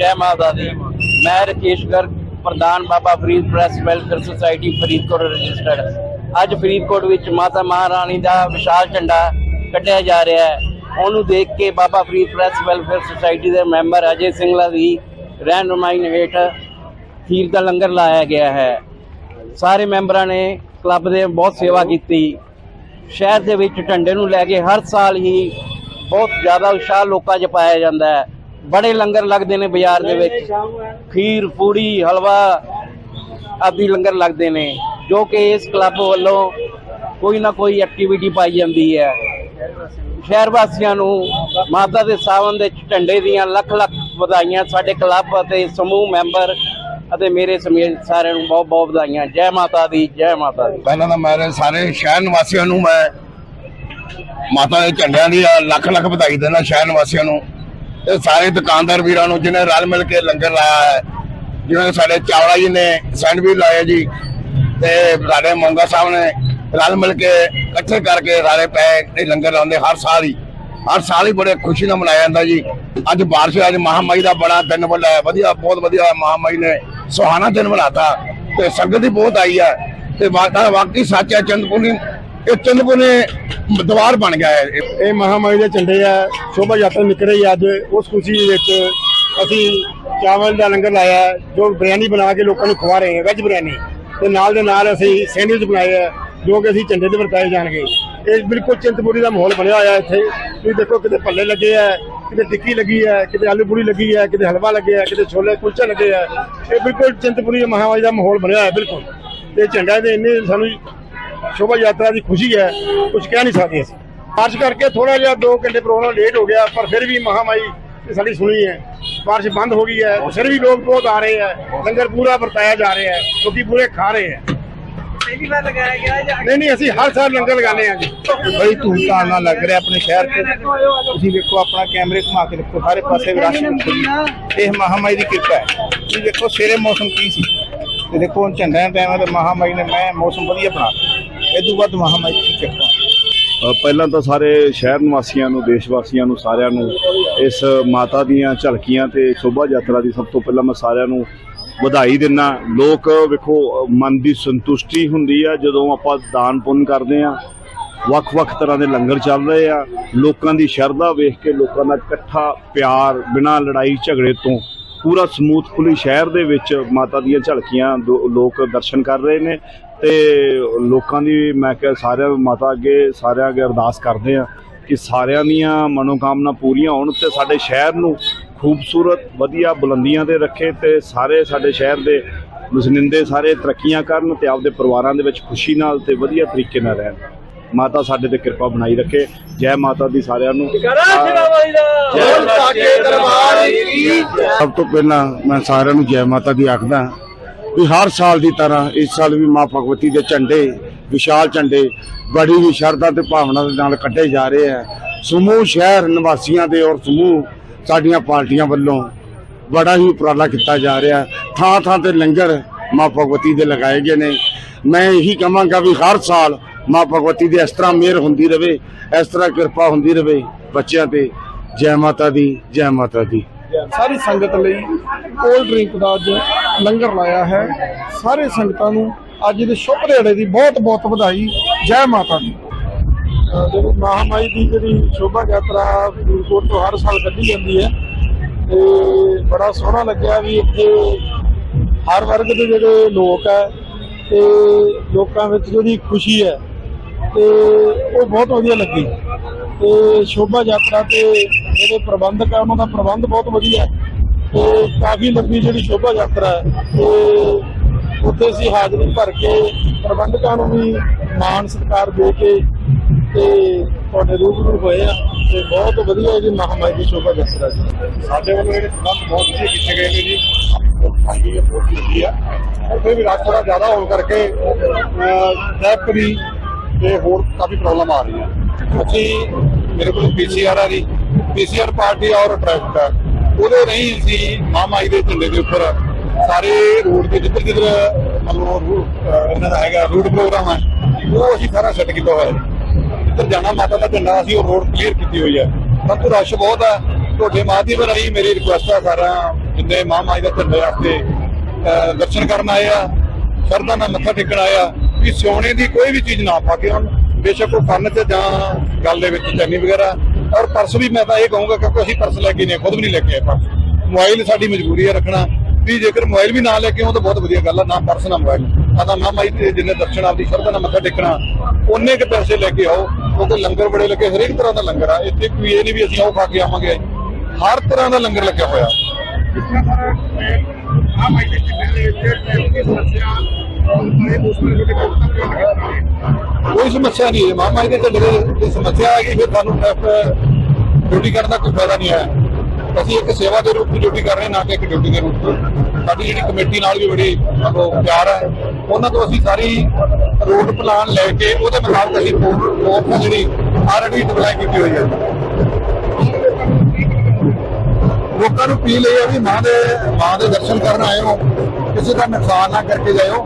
ਜੈ ਮਾਤਾ ਦੀ ਮੈਂ ਰਕੇਸ਼ ਗਰਗ ਪ੍ਰਧਾਨ Baba Farid press welfare society Faridkot registered ਅੱਜ ਫਰੀਦਕੋਟ ਵਿੱਚ ਮਾਤਾ ਮਹਾਰਾਣੀ ਦਾ ਵਿਸ਼ਾਲ ਝੰਡਾ ਕੱਢਿਆ ਜਾ ਰਿਹਾ ਹੈ। ਉਹਨੂੰ ਦੇਖ ਕੇ Baba Farid press, welfare society ਦੇ ਮੈਂਬਰ ਅਜੇ ਸਿੰਘਲਾ ਦੀ ਰਹਿਨੁਮਾਈ ਹੇਠ ਖੀਰ ਦਾ ਲੰਗਰ ਲਾਇਆ ਗਿਆ ਹੈ। ਸਾਰੇ ਮੈਂਬਰਾਂ ਨੇ ਕਲੱਬ ਦੇ ਬਹੁਤ ਸੇਵਾ ਕੀਤੀ। ਸ਼ਹਿਰ ਦੇ ਵਿੱਚ ਢੰਡੇ ਨੂੰ ਲੈ ਕੇ ਹਰ ਸਾਲ ਹੀ ਬਹੁਤ ਜ਼ਿਆਦਾ ਉਤਸ਼ਾਹ ਲੋਕਾਂ 'ਚ ਪਾਇਆ ਜਾਂਦਾ ਹੈ। ਬੜੇ ਲੰਗਰ ਲੱਗਦੇ ਨੇ ਬਾਜ਼ਾਰ ਦੇ ਵਿੱਚ। ਖੀਰ, ਪੂੜੀ, ਹਲਵਾ ਆਦਿ ਲੰਗਰ ਲੱਗਦੇ ਨੇ, ਜੋ ਕਿ ਇਸ ਕਲੱਬ ਵੱਲੋਂ ਕੋਈ ਨਾ ਕੋਈ ਐਕਟੀਵਿਟੀ ਪਾਈ ਜਾਂਦੀ ਹੈ। ਸ਼ਹਿਰ ਵਾਸੀਆਂ ਨੂੰ ਮਾਤਾ ਦੇ ਸਾਵਨ ਦੇ ਝੰਡੇ ਦੀਆਂ ਲੱਖ ਲੱਖ ਵਧਾਈਆਂ, ਸਾਡੇ ਕਲੱਬ ਅਤੇ ਸਮੂਹ ਮੈਂਬਰ ਅਤੇ ਮੇਰੇ ਸਮੇਤ ਸਾਰਿਆਂ ਨੂੰ ਬਹੁਤ ਬਹੁਤ ਵਧਾਈਆਂ। ਜੈ ਮਾਤਾ ਦੀ, ਜੈ ਮਾਤਾ ਦੀ। ਪਹਿਲਾਂ ਤਾਂ ਮੇਰੇ ਸਾਰੇ ਸ਼ਹਿਰ ਨਿਵਾਸੀਆਂ ਨੂੰ ਮੈਂ ਮਾਤਾ ਦੇ ਝੰਡਿਆਂ ਦੀ ਲੱਖ ਲੱਖ ਵਧਾਈ ਦੇਣਾ ਸ਼ਹਿਰ ਨਿਵਾਸੀਆਂ ਨੂੰ ਤੇ ਸਾਰੇ ਦੁਕਾਨਦਾਰ ਵੀਰਾਂ ਨੂੰ ਜਿਨ੍ਹਾਂ ਰਲ ਮਿਲ ਕੇ ਲੰਗਰ ਲਾਇਆ ਹੈ ਜਿਵੇਂ ਸਾਡੇ ਚਾਵਲਾ ਜੀ ਨੇ ਸੈਂਡਵਿਚ ਲਾਇਆ ਜੀ ਤੇ ਸਾਡੇ ਮੰਗਾ ਸਾਹਿਬ ਨੇ ਰਲ ਮਿਲ ਕੇ ਇਕੱਠੇ ਕਰਕੇ ਸਾਰੇ ਪੈ ਲੰਗਰ ਲਾਉਂਦੇ ਹਰ ਸਾਲ ਹੀ। ਹਰ ਸਾਲ ਹੀ ਬੜੇ ਖੁਸ਼ੀ ਨਾਲ ਮਨਾਇਆ ਜਾਂਦਾ ਜੀ। ਅੱਜ ਬਾਰਿਸ਼ ਅੱਜ ਮਹਾਮਾਈ ਦਾ ਬੜਾ ਦਿਨ ਵੱਡਾ ਵਧੀਆ, ਬਹੁਤ ਵਧੀਆ ਮਹਾਮਾਈ ਨੇ ਸੁਹਾਣਾ ਦਿਨ ਬਣਾਤਾ ਤੇ ਸੰਗਤ ਹੀ ਬਹੁਤ ਆਈ ਹੈ। ਤੇ ਵਾਕਈ ਸੱਚ ਹੈ ਚੰਦਪੁਰਨੀ ਇਹ ਚੰਦਪੁਰਨੀ ਦਵਾਰ ਬਣ ਗਿਆ ਹੈ। ਇਹ ਇਹ ਮਹਾਮਾਈ ਦੇ ਝੰਡੇ ਆ, ਸ਼ੋਭਾ ਯਾਤਰਾ ਨਿਕਲ ਰਹੀ ਅੱਜ। ਉਸ ਖੁਸ਼ੀ ਦੇ ਵਿੱਚ ਅਸੀਂ ਚਾਵਲ ਦਾ ਲੰਗਰ ਲਾਇਆ, ਜੋ ਬਿਰਿਆਨੀ ਬਣਾ ਕੇ ਲੋਕਾਂ ਨੂੰ ਖਵਾ ਰਹੇ ਹਾਂ, ਵੈਜ ਬਿਰਿਆਨੀ। ਤੇ ਨਾਲ ਦੇ ਨਾਲ ਅਸੀਂ ਸੈਂਡਵਿਚ ਬਣਾਏ ਆ। ਜੋ ਕਿ ਅਸੀਂ ਝੰਡੇ ਦੇ ਵਰਤਾਏ ਜਾਣਗੇ। ਇਹ ਬਿਲਕੁਲ ਚਿੰਤਪੁਰੀ ਦਾ ਮਾਹੌਲ ਬਣਿਆ ਹੋਇਆ ਇੱਥੇ। ਤੁਸੀਂ ਦੇਖੋ ਕਿਤੇ ਭੱਲੇ ਲੱਗੇ ਆ, ਕਿਤੇ ਟਿੱਕੀ ਲੱਗੀ ਹੈ ਕਿਤੇ ਆਲੂ ਪੂਰੀ ਲੱਗੀ ਹੈ ਕਿਤੇ ਹਲਵਾ ਲੱਗਿਆ ਕਿਤੇ ਛੋਲੇ ਕੁਲਚੇ ਲੱਗੇ ਹੈ ਇਹ ਬਿਲਕੁਲ ਚਿੰਤਪੁਰੀ ਮਹਾਮਾਈ ਦਾ ਮਾਹੌਲ ਬਣਿਆ ਹੋਇਆ ਬਿਲਕੁਲ। ਤੇ ਝੰਡਾ ਦੇ ਇੰਨੇ ਸਾਨੂੰ ਸ਼ੋਭਾ ਯਾਤਰਾ ਦੀ ਖੁਸ਼ੀ ਹੈ ਕੁਝ ਕਹਿ ਨਹੀਂ ਸਕਦੇ ਅਸੀਂ। ਬਾਰਿਸ਼ ਕਰਕੇ ਥੋੜਾ ਜਿਹਾ 2 ਘੰਟੇ ਪ੍ਰੋਗਰਾਮ ਲੇਟ ਹੋ ਗਿਆ, ਪਰ ਫਿਰ ਵੀ ਮਹਾਮਾਈ ਨੇ ਸਾਡੀ ਸੁਣੀ ਹੈ। ਬਾਰਿਸ਼ ਬੰਦ ਹੋ ਗਈ ਹੈ ਫਿਰ ਵੀ ਲੋਕ ਬਹੁਤ ਆ ਰਹੇ ਹੈ। ਲੰਗਰ ਪੂਰਾ ਵਰਤਾਇਆ ਜਾ ਰਿਹਾ ਹੈ, ਲੋਕੀ ਪੂਰੇ ਖਾ ਰਹੇ ਹੈ। ਨਹੀਂ ਨਹੀਂ, ਅਸੀਂ ਹਰ ਸਾਲ ਲੰਗਰ ਲਗਾਉਂਦੇ ਹਾਂ ਜੀ। ਬੜੀ ਧੂਮਧਾਮ ਨਾਲ ਲੱਗ ਰਿਹਾ ਆਪਣੇ ਸ਼ਹਿਰ 'ਚ ਤੁਸੀਂ ਵੇਖੋ, ਆਪਣਾ ਕੈਮਰੇ ਘੁਮਾ ਕੇ ਦੇਖੋ ਸਾਰੇ ਪਾਸੇ ਰਸ਼ ਦੇਖੋ ਇਹ ਮਹਾਮਾਈ ਦੀ ਕਿਰਪਾ ਹੈ। ਤੁਸੀਂ ਵੇਖੋ, ਸਵੇਰੇ ਮੌਸਮ ਕੀ ਸੀ। ਤੇ ਦੇਖੋ, ਹੁਣ ਝੰਡਿਆਂ ਦਾ ਟਾਈਮ ਹੈ ਤੇ ਮਹਾਮਾਈ ਨੇ ਮੈਂ ਮੌਸਮ ਵਧੀਆ ਬਣਾ ਦਿੱਤਾ। ਇਹ ਤੋਂ ਵੱਧ ਮਹਾਮਾਈ ਦੀ ਕਿਰਪਾ। ਪਹਿਲਾਂ ਤਾਂ ਸਾਰੇ ਸ਼ਹਿਰ ਨਿਵਾਸੀਆਂ ਨੂੰ, ਦੇਸ਼ ਵਾਸੀਆਂ ਨੂੰ, ਸਾਰਿਆਂ ਨੂੰ ਇਸ ਮਾਤਾ ਦੀਆਂ ਝਲਕੀਆਂ ਤੇ ਸ਼ੋਭਾ ਯਾਤਰਾ ਦੀ ਸਭ ਤੋਂ ਪਹਿਲਾਂ ਮੈਂ ਸਾਰਿਆਂ ਨੂੰ ਵਧਾਈ ਦਿੰਨਾ। ਲੋਕ ਵੇਖੋ, ਮਨ ਦੀ ਸੰਤੁਸ਼ਟੀ ਹੁੰਦੀ ਆ, ਜਦੋਂ ਆਪਾਂ ਦਾਨ ਪੁੰਨ ਕਰਦੇ ਆ, ਵੱਖ-ਵੱਖ ਤਰ੍ਹਾਂ ਦੇ ਲੰਗਰ ਚੱਲ ਰਹੇ ਆ, ਲੋਕਾਂ ਦੀ ਸ਼ਰਧਾ ਵੇਖ ਕੇ ਲੋਕਾਂ ਦਾ ਇਕੱਠਾ ਪਿਆਰ ਬਿਨਾਂ ਲੜਾਈ ਝਗੜੇ ਤੋਂ ਪੂਰਾ ਸਮੂਥ ਖੁੱਲੀ ਸ਼ਹਿਰ ਦੇ ਵਿੱਚ ਮਾਤਾ ਦੀਆਂ ਝਲਕੀਆਂ ਲੋਕ ਦਰਸ਼ਨ ਕਰ ਰਹੇ ਨੇ। ਤੇ ਲੋਕਾਂ ਦੀ ਮੈਂ ਕਿਹਾ ਸਾਰਿਆਂ ਮਾਤਾ ਅੱਗੇ ਸਾਰਿਆਂ ਅੱਗੇ ਅਰਦਾਸ ਕਰਦੇ ਆ ਕਿ ਸਾਰਿਆਂ ਦੀਆਂ ਮਨੋਕਾਮਨਾ ਪੂਰੀਆਂ ਹੋਣ ਤੇ ਸਾਡੇ ਸ਼ਹਿਰ ਨੂੰ ਖੂਬਸੂਰਤ ਵਧੀਆ ਬੁਲੰਦੀਆਂ ਤੇ ਰੱਖੇ ਤੇ ਸਾਰੇ ਸਾਡੇ ਸ਼ਹਿਰ ਦੇ ਵਸਨਿੰਦੇ ਸਾਰੇ ਤਰੱਕੀਆਂ ਕਰਨ ਤੇ ਆਪਦੇ ਪਰਿਵਾਰਾਂ ਦੇ ਵਿੱਚ ਖੁਸ਼ੀ ਨਾਲ ਤੇ ਵਧੀਆ ਤਰੀਕੇ ਨਾਲ ਰਹਿਣ। ਮਾਤਾ ਸਾਡੇ ਤੇ ਕਿਰਪਾ ਬਣਾਈ ਰੱਖੇ। ਜੈ ਮਾਤਾ ਦੀ ਸਾਰਿਆਂ ਨੂੰ। ਸਭ ਤੋਂ ਪਹਿਲਾਂ ਮੈਂ ਸਾਰਿਆਂ ਨੂੰ ਜੈ ਮਾਤਾ ਦੀ ਆਖਦਾ ਵੀ ਹਰ ਸਾਲ ਦੀ ਤਰ੍ਹਾਂ ਇਸ ਸਾਲ ਵੀ ਮਾਂ ਭਗਵਤੀ ਦੇ ਝੰਡੇ, ਵਿਸ਼ਾਲ ਝੰਡੇ, ਬੜੀ ਹੀ ਸ਼ਰਧਾ ਤੇ ਭਾਵਨਾ ਦੇ ਨਾਲ ਕੱਢੇ ਜਾ ਰਹੇ ਆ। ਸਮੂਹ ਸ਼ਹਿਰ ਨਿਵਾਸੀਆਂ ਦੇ ਔਰ ਸਮੂਹ ਸਾਡੀਆਂ ਪਾਰਟੀਆਂ ਵੱਲੋਂ ਬੜਾ ਹੀ ਉਪਰਾਲਾ ਕੀਤਾ ਜਾ ਰਿਹਾ। ਥਾਂ ਥਾਂ ਤੇ ਲੰਗਰ ਮਾਂ ਭਗਵਤੀ ਦੇ ਲਗਾਏ ਗਏ ਨੇ। ਮੈਂ ਇਹੀ ਕਹਾਂਗਾ ਵੀ ਹਰ ਸਾਲ ਮਾਂ ਭਗਵਤੀ ਦੀ ਇਸ ਤਰ੍ਹਾਂ ਮਿਹਰ ਹੁੰਦੀ ਰਵੇ, ਇਸ ਤਰ੍ਹਾਂ ਕਿਰਪਾ ਹੁੰਦੀ ਰਵੇ ਬੱਚਿਆਂ ਤੇ। ਜੈ ਮਾਤਾ ਦੀ, ਜੈ ਮਾਤਾ ਦੀ। ਸਾਰੀ ਸੰਗਤ ਲਈ ਕੋਲਡ ਡਰਿੰਕ ਦਾ ਅੱਜ ਲੰਗਰ ਲਾਇਆ ਹੈ। ਸਾਰੇ ਸੰਗਤਾਂ ਨੂੰ ਅੱਜ ਦੇ ਸ਼ੁਭ ਦਿਹਾੜੇ ਦੀ ਬਹੁਤ ਬਹੁਤ ਵਧਾਈ। ਜੈ ਮਾਤਾ ਦੀ। ਅਹ ਜਿਹੜੀ ਮਹਾਮਾਈ ਦੀ ਜਿਹੜੀ ਸ਼ੋਭਾ ਯਾਤਰਾ ਫਰੀਦਕੋਟ ਤੋਂ ਹਰ ਸਾਲ ਕੱਢੀ ਜਾਂਦੀ ਹੈ। ਤੇ ਬੜਾ ਸੋਹਣਾ ਲੱਗਿਆ ਵੀ ਇੱਥੇ ਹਰ ਵਰਗ ਦੇ ਜਿਹੜੇ ਲੋਕ ਹੈ ਤੇ ਲੋਕਾਂ ਵਿੱਚ ਜਿਹੜੀ ਖੁਸ਼ੀ ਹੈ ਤੇ ਉਹ ਬਹੁਤ ਵਧੀਆ ਲੱਗੀ। ਤੇ ਸ਼ੋਭਾ ਯਾਤਰਾ ਤੇ ਜਿਹੜੇ ਪ੍ਰਬੰਧਕ ਆ, ਉਹਨਾਂ ਦਾ ਪ੍ਰਬੰਧ ਬਹੁਤ ਵਧੀਆ। ਤੇ ਕਾਫੀ ਲੰਬੀ ਜਿਹੜੀ ਸ਼ੋਭਾ ਯਾਤਰਾ ਹੈ, ਤੇ ਉੱਥੇ ਅਸੀਂ ਹਾਜ਼ਰੀ ਭਰ ਕੇ ਪ੍ਰਬੰਧਕਾਂ ਨੂੰ ਵੀ ਮਾਣ ਸਤਿਕਾਰ ਦੇ ਕੇ ਤੇ ਤੁਹਾਡੇ ਰੂਬਰੂ ਹੋਏ ਆ। ਤੇ ਬਹੁਤ ਵਧੀਆ ਜੀ ਮਹਾਮਾਈ ਦੀ ਸ਼ੋਭਾ ਯਾਤਰਾ ਜੀ ਸਾਡੇ ਵੱਲੋਂ ਜਿਹੜੇ ਪ੍ਰਬੰਧ ਬਹੁਤ ਵਧੀਆ ਕੀਤੇ ਗਏ ਨੇ ਜੀ। ਸਾਡੀ ਇਹ ਲੱਗੀ ਆ ਪਰ ਵੀ ਰਸ਼ ਥੋੜਾ ਜ਼ਿਆਦਾ ਹੋਣ ਕਰਕੇ ਟ੍ਰੈਫਿਕ ਦੀ ਤੇ ਹੋਰ ਕਾਫੀ ਪ੍ਰੋਬਲਮ ਆ ਰਹੀ ਹੈ। ਅਸੀਂ ਮੇਰੇ ਕੋਲ ਪੀਸੀਆਰ ਆ ਜੀ ਪੀਸੀਆਰ ਪਾਰਟੀ ਔਰ ਟ੍ਰੈਫਿਕ ਆ। ਉਹਦੇ ਨਹੀਂ ਅਸੀਂ ਮਾਮਾਈ ਦੇ ਝੰਡੇ ਦੇ ਉੱਪਰ ਸਾਰੇ ਰੋਡ ਤੇ ਜਿੱਧਰ ਜਿੱਧਰ ਮਤਲਬ ਇਹਨਾਂ ਦਾ ਹੈਗਾ ਰੂਟ ਪ੍ਰੋਗਰਾਮ ਹੈ ਉਹ ਅਸੀਂ ਸਾਰਾ ਸੈੱਟ ਕੀਤਾ ਹੋਇਆ ਹੈ। ਜਿੱਧਰ ਜਾਣਾ ਮਾਤਾ ਦਾ ਝੰਡਾ, ਅਸੀਂ ਉਹ ਰੋਡ ਕਲੀਅਰ ਕੀਤੀ ਹੋਈ ਹੈ। ਪਰੰਤੂ ਰਸ਼ ਬਹੁਤ ਹੈ ਤੁਹਾਡੇ ਮਾਧਿਅਮ ਰਾਹੀਂ ਮੇਰੀ ਰਿਕੁਐਸਟ ਆ ਸਾਰਾ ਜਿੰਨੇ ਮਾਮਾਈ ਦਾ ਝੰਡੇ ਵਾਸਤੇ, ਅਹ ਦਰਸ਼ਨ ਕਰਨ ਆਏ ਆ ਸ਼ਰਧਾ ਨਾਲ ਮੱਥਾ ਟੇਕਣ ਆਇਆ। ਵੀ ਸੋਨੇ ਦੀ ਕੋਈ ਵੀ ਚੀਜ਼ ਨਾ ਪਾ ਕੇ ਆਉਣ। ਬੇਸ਼ੱਕ ਉਹ ਕੰਨ 'ਚ ਜਾਂ ਗੱਲ ਦੇ ਵਿੱਚ ਚੈਨੀ ਵਗੈਰਾ। ਔਰ ਪਰਸ ਵੀ ਮੈਂ ਤਾਂ ਇਹ ਕਹੂੰਗਾ ਕਿਉਂਕਿ ਅਸੀਂ ਪਰਸ ਲੈ ਕੇ ਨਹੀਂ ਖੁਦ ਵੀ ਨਹੀਂ ਲੈ ਕੇ ਆਏ ਪਰਸ। ਮੋਬਾਈਲ ਸਾਡੀ ਮਜਬੂਰੀ ਹੈ ਰੱਖਣਾ। ਵੀ ਜੇਕਰ ਮੋਬਾਈਲ ਵੀ ਨਾ ਲੈ ਕੇ ਆਉਂ ਤਾਂ ਬਹੁਤ ਵਧੀਆ ਗੱਲ ਆ, ਨਾ ਪਰਸ, ਨਾ ਮੋਬਾਈਲ। ਆਦਾ ਨਾ ਮਾਈ ਤੇ ਜਿੰਨੇ ਦਰਸ਼ਨ ਆਪਦੀ ਸ਼ਰਧਾ ਨਾਲ ਮੱਥਾ ਟੇਕਣਾ ਉਹਨੇ ਕੇ ਪੈਸੇ ਲੈ ਕੇ ਆਓ। ਕਿਉਂਕਿ ਲੰਗਰ ਬੜੇ ਲੱਗੇ, ਹਰੇਕ ਤਰ੍ਹਾਂ ਦਾ ਲੰਗਰ ਆ। ਇੱਥੇ ਕੋਈ ਇਹ ਨਹੀਂ ਵੀ ਅਸੀਂ ਉਹ ਖਾ ਕੇ ਆਵਾਂਗੇ ਹਰ ਤਰ੍ਹਾਂ ਦਾ ਲੰਗਰ ਲੱਗਿਆ ਹੋਇਆ। ਕੋਈ ਸਮੱਸਿਆ ਨਹੀਂ ਹੈ। ਮਾਮਾ ਇਹਦੇ ਝੰਡੇ ਦੀ ਸਮੱਸਿਆ ਹੈ ਕਿ ਫਿਰ ਤੁਹਾਨੂੰ ਟ੍ਰੈਫਿਕ ਡਿਊਟੀ ਕਰਨ ਦਾ ਕੋਈ ਫਾਇਦਾ ਨਹੀਂ ਹੈ। ਅਸੀਂ ਇੱਕ ਸੇਵਾ ਦੇ ਰੂਪ ਵਿੱਚ ਡਿਊਟੀ ਕਰ ਰਹੇ ਨਾ ਕਿ ਇੱਕ ਡਿਊਟੀ ਦੇ ਰੂਪ ਵਿੱਚ। ਸਾਡੀ ਜਿਹੜੀ ਕਮੇਟੀ ਨਾਲ ਵੀ ਬੜੀ ਮਤਲਬ ਪਿਆਰ ਹੈ। ਉਹਨਾਂ ਤੋਂ ਅਸੀਂ ਸਾਰੀ ਰੂਟ ਪਲਾਨ ਲੈ ਕੇ ਉਹਦੇ ਮੁਤਾਬਕ ਅਸੀਂ ਫੋਰਸ ਜਿਹੜੀ ਆਲਰੇਡੀ ਡਿਪਲਾਈ ਕੀਤੀ ਹੋਈ ਹੈ। ਲੋਕਾਂ ਨੂੰ ਅਪੀਲ ਇਹ ਹੈ ਵੀ ਮਾਂ ਦੇ ਮਾਂ ਦੇ ਦਰਸ਼ਨ ਕਰਨ ਆਏ ਹੋ ਕਿਸੇ ਦਾ ਨੁਕਸਾਨ ਨਾ ਕਰਕੇ ਜਾਇਓ।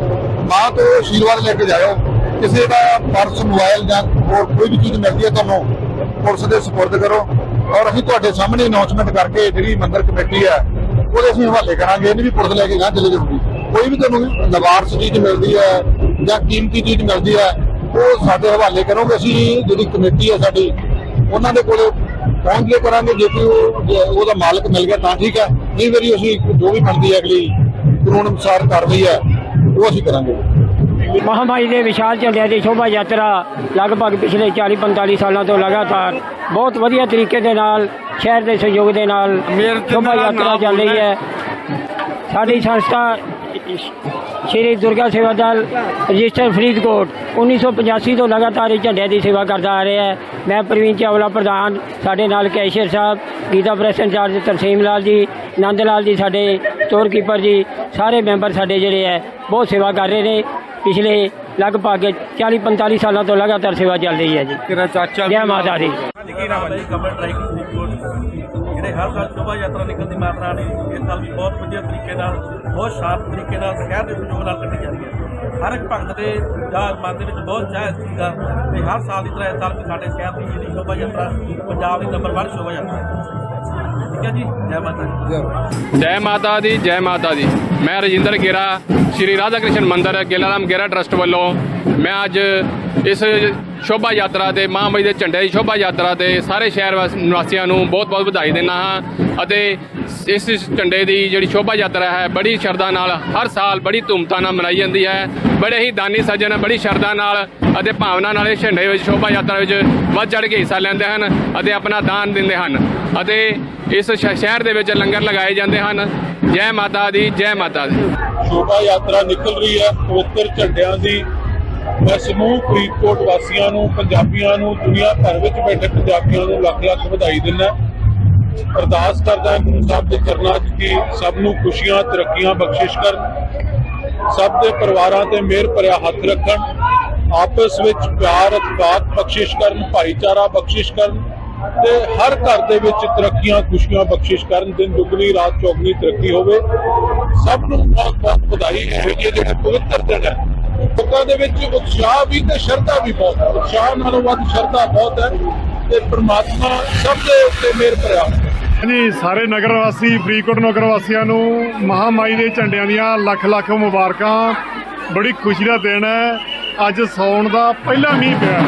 ਮਾਂ ਤੋਂ ਆਸ਼ੀਰਵਾਦ ਲੈ ਕੇ ਜਾਇਓ। ਕਿਸੇ ਦਾ ਪਰਸ ਮੋਬਾਈਲ ਜਾਂ ਹੋਰ ਕੋਈ ਵੀ ਚੀਜ਼ ਮਿਲਦੀ ਹੈ ਤੁਹਾਨੂੰ, ਪੁਲਿਸ ਦੇ ਸਪੁਰਦ ਕਰੋ। ਔਰ ਅਸੀਂ ਤੁਹਾਡੇ ਸਾਹਮਣੇ ਅਨਾਉਂਸਮੈਂਟ ਕਰਕੇ ਜਿਹੜੀ ਮੰਦਰ ਕਮੇਟੀ ਹੈ, ਉਹਦੇ ਅਸੀਂ ਹਵਾਲੇ ਕਰਾਂਗੇ। ਇਹਨੂੰ ਵੀ ਪੁਲਿਸ ਲੈ ਕੇ ਗਾਂ ਚਲੇ ਜਾਊਗੀ ਕੋਈ ਵੀ ਤੁਹਾਨੂੰ ਲਵਾਰਸ ਚੀਜ਼ ਮਿਲਦੀ ਹੈ ਜਾਂ ਕੀਮਤੀ ਚੀਜ਼ ਮਿਲਦੀ ਹੈ, ਉਹ ਸਾਡੇ ਹਵਾਲੇ ਕਰੋਗੇ। ਅਸੀਂ ਜਿਹੜੀ ਕਮੇਟੀ ਹੈ ਸਾਡੀ, ਉਹਨਾਂ ਦੇ ਕੋਲੇ ਪਹੁੰਚ ਕੇ ਕਰਾਂਗੇ। ਜੇ ਕੋਈ ਉਹਦਾ ਮਾਲਕ ਮਿਲ ਗਿਆ ਤਾਂ ਠੀਕ ਹੈ। ਨਹੀਂ ਵਾਰੀ ਅਸੀਂ ਜੋ ਵੀ ਬਣਦੀ ਹੈ ਅਗਲੀ ਕਾਨੂੰਨ ਅਨੁਸਾਰ ਕਾਰਵਾਈ ਹੈ ਉਹ ਅਸੀਂ ਕਰਾਂਗੇ। ਮਹਾਮਾਈ ਦੇ ਵਿਸ਼ਾਲ ਝੰਡਿਆਂ ਦੀ ਸ਼ੋਭਾ ਯਾਤਰਾ ਲਗਭਗ ਪਿਛਲੇ 40-45 ਸਾਲਾਂ ਤੋਂ ਲਗਾਤਾਰ ਬਹੁਤ ਵਧੀਆ ਤਰੀਕੇ ਦੇ ਨਾਲ ਸ਼ਹਿਰ ਦੇ ਸਹਿਯੋਗ ਦੇ ਨਾਲ ਸ਼ੋਭਾ ਯਾਤਰਾ ਚੱਲ ਰਹੀ ਹੈ। ਸਾਡੀ ਸੰਸਥਾ ਸ਼੍ਰੀ ਦੁਰਗਾ ਸੇਵਾ ਦਲ ਰਜਿਸਟਰ ਫਰੀਦਕੋਟ 1985 ਤੋਂ ਲਗਾਤਾਰ ਇਹ ਝੰਡਿਆਂ ਦੀ ਸੇਵਾ ਕਰਦਾ ਆ ਰਿਹਾ ਹੈ। ਮੈਂ ਪ੍ਰਵੀਨ ਚਾਵਲਾ ਪ੍ਰਧਾਨ ਸਾਡੇ ਨਾਲ cashier Sahib Geeta press incharge Tarsem Lal ji Nand Lal ਜੀ ਸਾਡੇ ਸਟੋਰ ਕੀਪਰ ਜੀ ਸਾਰੇ ਮੈਂਬਰ ਸਾਡੇ ਜਿਹੜੇ ਹੈ ਬਹੁਤ ਸੇਵਾ ਕਰ ਰਹੇ ਨੇ। ਪਿਛਲੇ ਲਗਭਗ 40-45 ਸਾਲਾਂ ਤੋਂ ਲਗਾਤਾਰ ਸੇਵਾ ਚੱਲ ਰਹੀ ਹੈ ਜੀ। ਤੇਰਾ ਚਾਚਾ ਜੈ ਮਾਤਾ ਦੀ। ਕੀ ਨਾਮ ਹੈ ਜੀ? ਕਮਲ ਟਰੈਕ ਫਰੀਦਕੋਟ ਜਿਹੜੇ ਹਰ ਸਾਲ ਸ਼ੋਭਾ ਯਾਤਰਾ ਨਿਕਲਦੀ ਮਾਤਾ ਰਾਣੀ ਇਸ ਸਾਲ ਵੀ ਬਹੁਤ ਵਧੀਆ ਤਰੀਕੇ ਨਾਲ ਬਹੁਤ ਸ਼ਾਂਤ ਤਰੀਕੇ ਨਾਲ ਸ਼ਹਿਰ ਦੇ ਸਹਿਯੋਗ ਨਾਲ ਕੱਢੀ ਜਾ ਰਹੀ ਹੈ ਹਰ ਇੱਕ ਭਗਤ ਦੇ ਜਾਂ ਮਨ ਦੇ ਵਿੱਚ ਬਹੁਤ ਚਾਹ ਇਸ ਚੀਜ਼ ਦਾ ਤੇ ਹਰ ਸਾਲ ਦੀ ਤਰ੍ਹਾਂ ਇਸ ਸਾਲ ਵੀ ਸਾਡੇ ਸ਼ਹਿਰ ਦੀ ਜਿਹੜੀ ਸ਼ੋਭਾ ਯਾਤਰਾ ਪੰਜਾਬ ਦੀ ਨੰਬਰ 1 ਸ਼ੋਭਾ ਯਾਤਰਾ। ਠੀਕ ਹੈ ਜੀ? ਜੈ ਮਾਤਾ ਦੀ। ਜੈ ਮਾਤਾ ਦੀ। ਜੈ ਮਾਤਾ ਦੀ ਮੈਂ ਰਜਿੰਦਰ ਗੇਰਾ ਸ਼੍ਰੀ ਰਾਧਾ ਕ੍ਰਿਸ਼ਨ ਮੰਦਿਰ ਗੇਲਾਰਾਮ ਗੇਰਾ ਟਰਸਟ ਵੱਲੋਂ ਮੈਂ ਅੱਜ ਇਸ ਸ਼ੋਭਾ ਯਾਤਰਾ ਤੇ ਮਹਾਮਾਈ ਦੇ ਝੰਡੇ ਦੀ ਸ਼ੋਭਾ ਯਾਤਰਾ ਤੇ ਸਾਰੇ ਸ਼ਹਿਰ ਵਾਸ- ਨਿਵਾਸੀਆਂ ਨੂੰ ਬਹੁਤ-ਬਹੁਤ ਵਧਾਈ ਦਿੰਦਾ ਹਾਂ। ਅਤੇ ਇਸ ਝੰਡੇ ਦੀ ਜਿਹੜੀ ਸ਼ੋਭਾ ਯਾਤਰਾ ਹੈ, ਬੜੀ ਸ਼ਰਧਾ ਨਾਲ ਹਰ ਸਾਲ ਬੜੀ ਧੂਮਧਾਮ ਨਾਲ ਮਨਾਈ ਜਾਂਦੀ ਹੈ। ਬੜੇ ਹੀ ਦਾਨੀ ਸੱਜਣ, ਬੜੀ ਸ਼ਰਧਾ ਨਾਲ ਅਤੇ ਭਾਵਨਾ ਨਾਲ ਇਸ ਝੰਡੇ ਵਿੱਚ ਸ਼ੋਭਾ ਯਾਤਰਾ ਵਿੱਚ ਵੱਧ ਚੜ੍ਹ ਕੇ ਹਿੱਸਾ ਲੈਂਦੇ ਹਨ ਅਤੇ ਆਪਣਾ ਦਾਨ ਦਿੰਦੇ ਹਨ ਅਤੇ ਇਸ ਸ਼ਹਿਰ ਦੇ ਵਿੱਚ ਲੰਗਰ ਲਗਾਏ ਜਾਂਦੇ ਹਨ। ਜੈ ਮਾਤਾ ਦੀ, ਜੈ ਮਾਤਾ ਦੀ। ਸ਼ੋਭਾ ਯਾਤਰਾ ਨਿਕਲ ਰਹੀ ਹੈ, ਪਵਿੱਤਰ ਝੰਡਿਆਂ ਦੀ। ਮੈਂ ਸਮੂਹ ਫਰੀਦਕੋਟ ਵਾਸੀਆਂ ਨੂੰ, ਪੰਜਾਬੀਆਂ ਨੂੰ, ਦੁਨੀਆ ਭਰ ਵਿੱਚ ਬੈਠੇ ਪੰਜਾਬੀਆਂ ਨੂੰ ਲੱਖ ਲੱਖ ਵਧਾਈ ਦਿੰਦਾ ਅਰਦਾਸ ਕਰਦਾ ਗੁਰੂ ਸਾਹਿਬ ਦੇ ਚਰਨਾਂ 'ਚ ਕਿ ਸਭ ਨੂੰ ਖੁਸ਼ੀਆਂ, ਤਰੱਕੀਆਂ, ਬਖਸ਼ਿਸ਼ ਕਰਨ। ਸਭ ਦੇ ਪਰਿਵਾਰਾਂ ਤੇ ਮਿਹਰ ਭਰਿਆ ਹੱਥ ਰੱਖਣ। ਆਪਸ ਵਿੱਚ ਪਿਆਰ, ਅਤਿਵਾਦ ਬਖਸ਼ਿਸ਼ ਕਰਨ, ਭਾਈਚਾਰਾ ਬਖਸ਼ਿਸ਼ ਕਰਨ ਤੇ ਹਰ ਘਰ ਦੇ ਵਿੱਚ ਤਰੱਕੀਆਂ, ਖੁਸ਼ੀਆਂ ਬਖਸ਼ਿਸ਼ ਕਰਨ। ਦਿਨ ਦੁਗਣੀ, ਰਾਤ ਚੌਗਣੀ ਤਰੱਕੀ ਹੋਵੇ। ਸਭ ਨੂੰ ਬਹੁਤ ਬਹੁਤ ਵਧਾਈ। ਇਹੋ ਜਿਹੜੇ ਪਵਿੱਤਰ ਦਿਨ ਹੈ, ਲੋਕਾਂ ਦੇ ਵਿੱਚ ਉਤਸ਼ਾਹ ਵੀ ਤੇ ਸ਼ਰਧਾ ਵੀ ਬਹੁਤ ਹੈ। ਉਤਸ਼ਾਹ ਨਾਲੋਂ ਵੱਧ ਸ਼ਰਧਾ ਬਹੁਤ ਹੈ ਤੇ ਪ੍ਰਮਾਤਮਾ ਸਭ ਦੇ ਉੱਤੇ ਮਿਹਰ ਭਰਿਆ ਜੀ ਸਾਰੇ ਨਗਰ ਵਾਸੀ ਫਰੀਦਕੋਟ ਨਗਰ ਵਾਸੀਆਂ ਨੂੰ ਮਹਾਮਾਈ ਦੇ ਝੰਡਿਆਂ ਦੀਆਂ ਲੱਖ ਲੱਖ ਮੁਬਾਰਕਾਂ। ਬੜੀ ਖੁਸ਼ੀ ਦਾ ਦਿਨ ਹੈ। ਅੱਜ ਸੌਣ ਦਾ ਪਹਿਲਾ ਮੀਂਹ ਪਿਆ।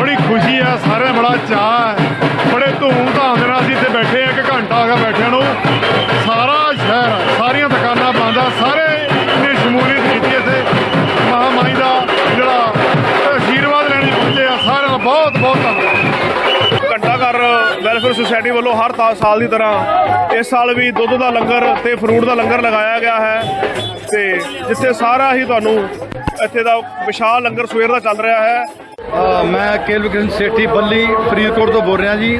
ਬੜੀ ਖੁਸ਼ੀ ਹੈ ਸਾਰੇ ਬੜਾ ਚਾਹ ਹੈ। ਬੜੇ ਧੂਮ-ਧਾਮ ਦੇ ਨਾਲ ਅਸੀਂ ਇੱਥੇ ਬੈਠੇ ਆ ਇੱਕ ਘੰਟਾ ਹੋ ਗਿਆ ਬੈਠਿਆਂ ਨੂੰ। ਵੈਲਫੇਅਰ ਸੁਸਾਇਟੀ ਵੱਲੋਂ ਹਰ ਥਾ- ਸਾਲ ਦੀ ਤਰ੍ਹਾਂ ਇਸ ਸਾਲ ਵੀ ਦੁੱਧ ਦਾ ਲੰਗਰ ਤੇ ਫਰੂਟ ਦਾ ਲੰਗਰ ਲਗਾਇਆ ਗਿਆ ਹੈ ਤੇ ਜਿੱਥੇ ਸਾਰਾ ਹੀ ਤੁਹਾਨੂੰ ਇੱਥੇ ਦਾ ਵਿਸ਼ਾਲ ਲੰਗਰ ਸਵੇਰ ਦਾ ਚੱਲ ਰਿਹਾ ਹੈ। ਮੈਂ ਕੇਲਵ ਕ੍ਰਿਸ਼ਨ ਸੇਠੀ ਬੱਲੀ, ਫਰੀਦਕੋਟ ਤੋਂ ਬੋਲ ਰਿਹਾ ਜੀ।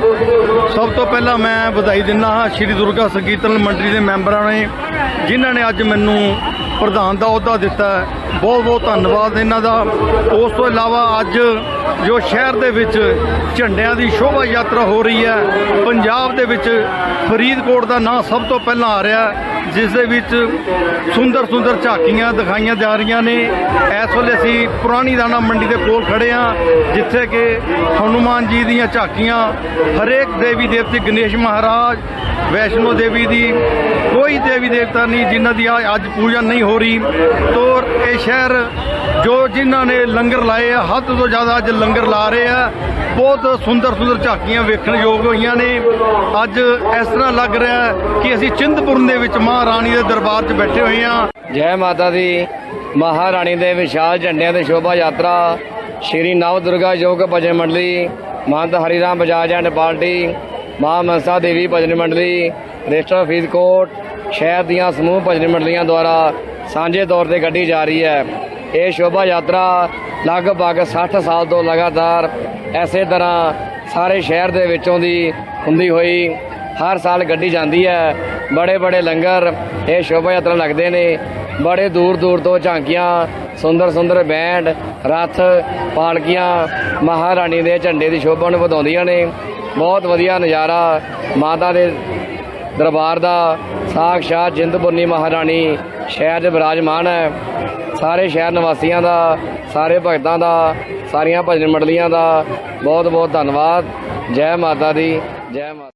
ਸਭ ਤੋਂ ਪਹਿਲਾਂ ਮੈਂ ਵਧਾਈ ਦਿੰਦਾ ਹਾਂ ਸ਼੍ਰੀ ਦੁਰਗਾ ਸੰਗੀਤਨ ਮੰਡਲੀ ਦੇ ਮੈਂਬਰਾਂ ਨੇ, ਜਿਨ੍ਹਾਂ ਨੇ ਅੱਜ ਮੈਨੂੰ ਪ੍ਰਧਾਨ ਦਾ ਅਹੁਦਾ ਦਿੱਤਾ ਹੈ। ਬਹੁਤ ਬਹੁਤ ਧੰਨਵਾਦ ਇਹਨਾਂ ਦਾ। ਉਸ ਤੋਂ ਇਲਾਵਾ ਅੱਜ ਜੋ ਸ਼ਹਿਰ ਦੇ ਵਿੱਚ ਝੰਡਿਆਂ ਦੀ ਸ਼ੋਭਾ ਯਾਤਰਾ ਹੋ ਰਹੀ ਹੈ ਪੰਜਾਬ ਦੇ ਵਿੱਚ ਫਰੀਦਕੋਟ ਦਾ ਨਾਂ ਸਭ ਤੋਂ ਪਹਿਲਾਂ ਆ ਰਿਹਾ ਹੈ, ਜਿਸ ਦੇ ਵਿੱਚ ਸੁੰਦਰ ਸੁੰਦਰ ਝਾਕੀਆਂ ਦਿਖਾਈਆਂ ਜਾ ਰਹੀਆਂ ਨੇ। ਇਸ ਵੇਲੇ ਅਸੀਂ ਪੁਰਾਣੀ ਦਾਣਾ ਮੰਡੀ ਦੇ ਕੋਲ ਖੜੇ ਹਾਂ, ਜਿੱਥੇ ਕਿ ਹਨੂਮਾਨ ਜੀ ਦੀਆਂ ਝਾਕੀਆਂ, ਹਰੇਕ ਦੇਵੀ ਦੇਵਤੇ ਗਣੇਸ਼ ਮਹਾਰਾਜ, ਵੈਸ਼ਨੋ ਦੇਵੀ ਦੀ, ਕੋਈ ਦੇਵੀ ਦੇਵਤਾ ਨਹੀਂ ਜਿਨ੍ਹਾਂ ਦੀ ਅੱਜ ਪੂਜਾ ਨਹੀਂ ਹੋ ਰਹੀ। ਤੋ ਇਹ ਸ਼ਹਿਰ ਜੋ ਜਿਨ੍ਹਾਂ ਨੇ ਲੰਗਰ ਲਾਏ ਆ, ਹੱਦ ਤੋਂ ਜ਼ਿਆਦਾ ਅੱਜ ਲੰਗਰ ਲਾ ਰਹੇ ਆ। ਬਹੁਤ ਸੁੰਦਰ ਸੁੰਦਰ ਝਾਕੀਆਂ ਵੇਖਣ ਯੋਗ ਹੋਈਆਂ ਨੇ। ਅੱਜ ਇਸ ਤਰ੍ਹਾਂ ਲੱਗ ਰਿਹਾ ਕਿ ਅਸੀਂ ਚਿੰਤਪੁਰਨ ਦੇ ਵਿੱਚ ਮਹਾਰਾਣੀ ਦੇ ਦਰਬਾਰ 'ਚ ਬੈਠੇ ਹੋਏ ਹਾਂ। ਜੈ ਮਾਤਾ ਦੀ। ਮਹਾਰਾਣੀ ਦੇ ਵਿਸ਼ਾਲ ਝੰਡਿਆਂ ਦੀ ਸ਼ੋਭਾ ਯਾਤਰਾ। ਸ਼੍ਰੀ ਨਵ ਦੁਰਗਾ ਯੋਗ ਭਜਨ ਮੰਡਲੀ, ਮਹੰਤ ਹਰੀਰਾਮ ਬਜਾਜ ਐਂਡ ਪਾਰਟੀ, ਮਾਂ ਮਨਸਾ ਦੇਵੀ ਭਜਨ ਮੰਡਲੀ, ਰਜਿਸਟਰ ਫਰੀਦਕੋਟ, ਸ਼ਹਿਰ ਦੀਆਂ ਸਮੂਹ ਭਜਨ ਮੰਡਲੀਆਂ ਦੁਆਰਾ ਸਾਂਝੇ ਤੌਰ ਤੇ ਕੱਢੀ ਜਾ ਰਹੀ ਹੈ। ਇਹ ਸ਼ੋਭਾ ਯਾਤਰਾ ਲਗਭਗ 60 ਸਾਲ ਤੋਂ ਲਗਾਤਾਰ ਐਸੇ ਤਰ੍ਹਾਂ ਸਾਰੇ ਸ਼ਹਿਰ ਦੇ ਵਿੱਚੋਂ ਦੀ ਹੁੰਦੀ ਹੋਈ ਹਰ ਸਾਲ ਗੱਡੀ ਜਾਂਦੀ ਹੈ। ਬੜੇ ਬੜੇ ਲੰਗਰ ਇਹ ਸ਼ੋਭਾ ਯਾਤਰਾ ਲੱਗਦੇ ਨੇ। ਬੜੇ ਦੂਰ ਦੂਰ ਤੋਂ ਝਾਂਕੀਆਂ, ਸੁੰਦਰ ਸੁੰਦਰ ਬੈਂਡ, ਰੱਥ, ਪਾਲਕੀਆਂ, ਮਹਾਰਾਣੀ ਦੇ ਝੰਡੇ ਦੀ ਸ਼ੋਭਾ ਨੂੰ ਵਧਾਉਂਦੀਆਂ ਨੇ। ਬਹੁਤ ਵਧੀਆ ਨਜ਼ਾਰਾ ਮਾਤਾ ਦੇ ਦਰਬਾਰ ਦਾ ਸਾਖਸ਼ਾਤ ਜਿੰਦਪੁਰਨੀ ਮਹਾਰਾਣੀ, ਸ਼ਹਿਰ 'ਚ ਵਿਰਾਜਮਾਨ ਹੈ। ਸਾਰੇ ਸ਼ਹਿਰ ਨਿਵਾਸੀਆਂ ਦਾ, ਸਾਰੇ ਭਗਤਾਂ ਦਾ, ਸਾਰੀਆਂ ਭਜਨ ਮੰਡਲੀਆਂ ਦਾ ਬਹੁਤ ਬਹੁਤ ਧੰਨਵਾਦ। ਜੈ ਮਾਤਾ ਦੀ, ਜੈ ਮਾਤਾ